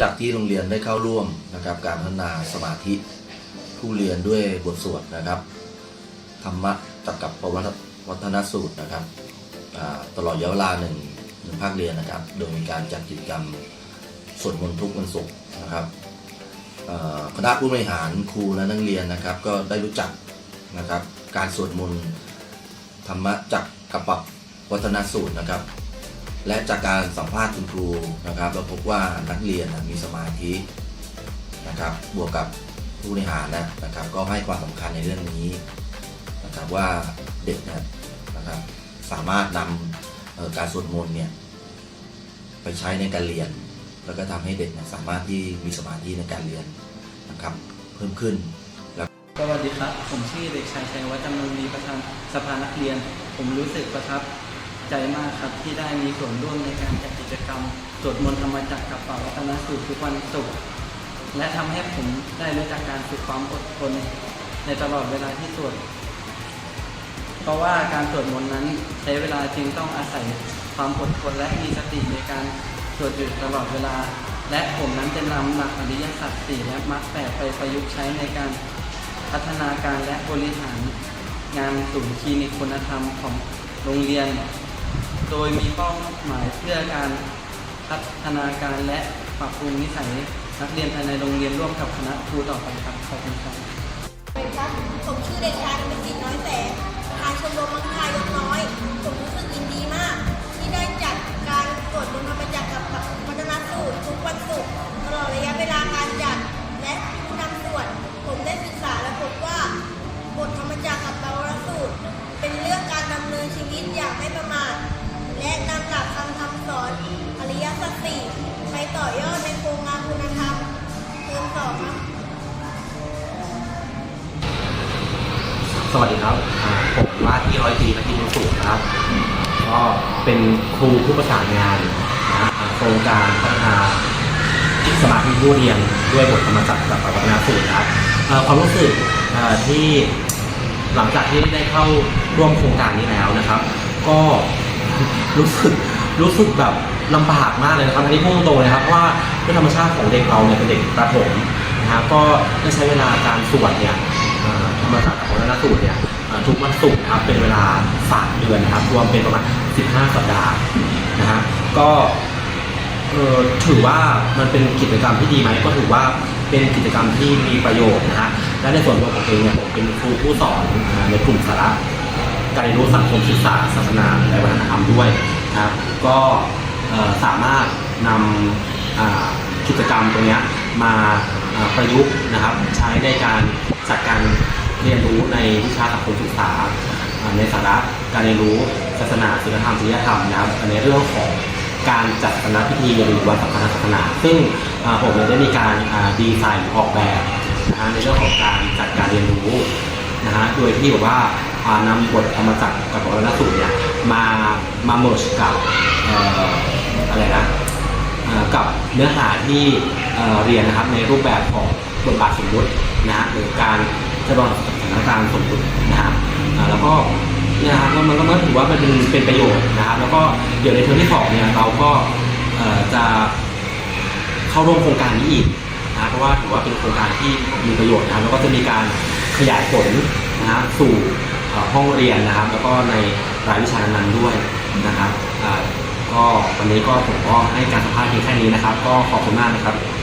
จากที่โรงเรียนได้เข้าร่วมนะครับ การพัฒนาสมาธิผู้เรียนด้วยบทสวดนะครับธรรมะจักกับปวัตวัฒนสูตรนะครับตลอดระยะเวลาหนึ่งหนึ่งภาคเรียนนะครับ โดยมีการจัดกิจกรรมสวดมนต์ทุกวันศุกร์นะครับคณะผู้บริหารครูและนักเรียนนะครับ ก็ได้รู้จักนะครับ การสวดมนต์ธรรมะจักกับปวัฒนสูตรนะครับ และจากการสัมภาษณ์คุณครูนะครับ เราพบว่านักเรียนมีสมาธินะครับ บวกกับผู้บริหารนะนะครับ ก็ให้ความสำคัญในเรื่องนี้นะครับว่าเด็กนะนะครับสามารถนำเอ่อการสวดมนต์เนี่ยไปใช้ในการเรียน แล้วก็ทำให้เด็กนะสามารถที่มีสมาธิในการเรียนนะครับเพิ่มขึ้นสวัสดีครับ ผมชื่อเด็กชายชัยวัฒน์จำนงดีประธานสภานักเรียน ผมรู้สึกประทับ ใจมากครับที่ได้มีส่วนร่วมในการจัดกิจกรรมสวดมนต์ธรรมจักรกับป่าวัฒนสูตรทุกวันศุกร์และทำให้ผมได้รู้จักการฝึกความอดทนในตลอดเวลาที่สวดเพราะว่าการสวดมนต์นั้นใช้เวลาจึงต้องอาศัยความอดทนและมีสติในการสวดอยู่ตลอดเวลา และผมนั้นจะนำหลักอริยสัจสี่และมรรคแปดไปประยุกต์ใช้ในการพัฒนาการและบริหารงานศูนย์คลินิกคุณธรรมของโรงเรียน โดยมีเป้าหมายเพื่อการพัฒนาการและปรับปรุงนิสัยนักเรียนภายในโรงเรียนร่วมกับคณะครูต่อไปครับขอบคุณครับครับผมชื่อเด็กชายเป็นจิตน้อยแสงประธานชมรมมังคายกน้อย ผมรู้สึกยินดีมาก ที่ได้จัดการตรวจบนธรรมจักรกับพัฒนาสูตรทุกวันศุกร์ตลอดระยะเวลาการจัด อนอริยสัจสี่ไปต่อยอดในโครงงานคุณธรรมเทอมสองครับสวัสดีครับอ่าผมว่าที่ร้อยตรีนักกินสูงนะครับ ก็เป็นครูผู้ประสานงานนะโครงการพัฒนาสมาธิผู้เรียนด้วยบทธรรมจักรกับปัฒนาสูตรนะครับเอ่อความรู้สึกเอ่อที่หลังจากที่ได้เข้าร่วมโครงการนี้แล้วนะครับ ก็รู้สึก รู้สึกแบบลำบากมากเลยนะครับอันนี้พูดตรงๆเลยครับเพราะว่าด้วยธรรมชาติของเด็กเราเนี่ยเป็นเด็กประถมนะครับก็ได้ใช้เวลาการสวดเนี่ยธรรมศาสตร์กับวัฒนสูตรเนี่ยทุกวันศุกร์นะครับเป็นเวลา3เดือนนะครับรวมเป็นประมาณ15 สัปดาห์นะฮะก็เอ่อถือว่ามันเป็นกิจกรรมที่ดีไหมก็ถือว่าเป็นกิจกรรมที่มีประโยชน์นะฮะและในส่วนตัวผมเองเนี่ยผมเป็นครูผู้สอนในกลุ่มสาระการเรียนรู้สังคมศึกษาศาสนาและวัฒนธรรมด้วย ครับก็สามารถนำกิจกรรมตรงนี้มาประยุกต์นะครับใช้ในการจัดการเรียนรู้ในวิชาสังคมศึกษา ในสาระการเรียนรู้ศาสนาศีลธรรมจริยธรรมนะครับในเรื่องของการจัดคณะพิธีหรือวันสำคัญศาสนา ซึ่งผมได้มีการดีไซน์ออกแบบนะฮะในเรื่องของการจัดการเรียนรู้นะฮะโดยที่แบบว่านำบทธรรมจักรกับบทวรรณสูตรเนี่ย มามาเมิร์กับออะไรนะกับเนื้อหาที่เอ่อเรียนนะครับในรูปแบบของบทบาทสมมุตินะฮะหรือการจำลองสถานการณ์สมมุตินะฮะอ่าแล้วก็เนี่ยนะครับมันก็ถือว่ามันเป็นเป็นประโยชน์นะครับ แล้วก็เดี๋ยวในเทอมที่สองเนี่ยเราก็จะเข้าร่วมโครงการนี้อีกนะเพราะว่าถือว่าเป็นโครงการที่มีประโยชน์นะครับแล้วก็จะมีการขยายผลนะฮะสู่ห้องเรียนนะครับ แล้วก็ใน รายวิชานั้นด้วยนะครับก็วันนี้ก็ผมก็ให้การสัมภาษณ์เพียงแค่นี้นะครับ ก็ขอบคุณมากนะครับ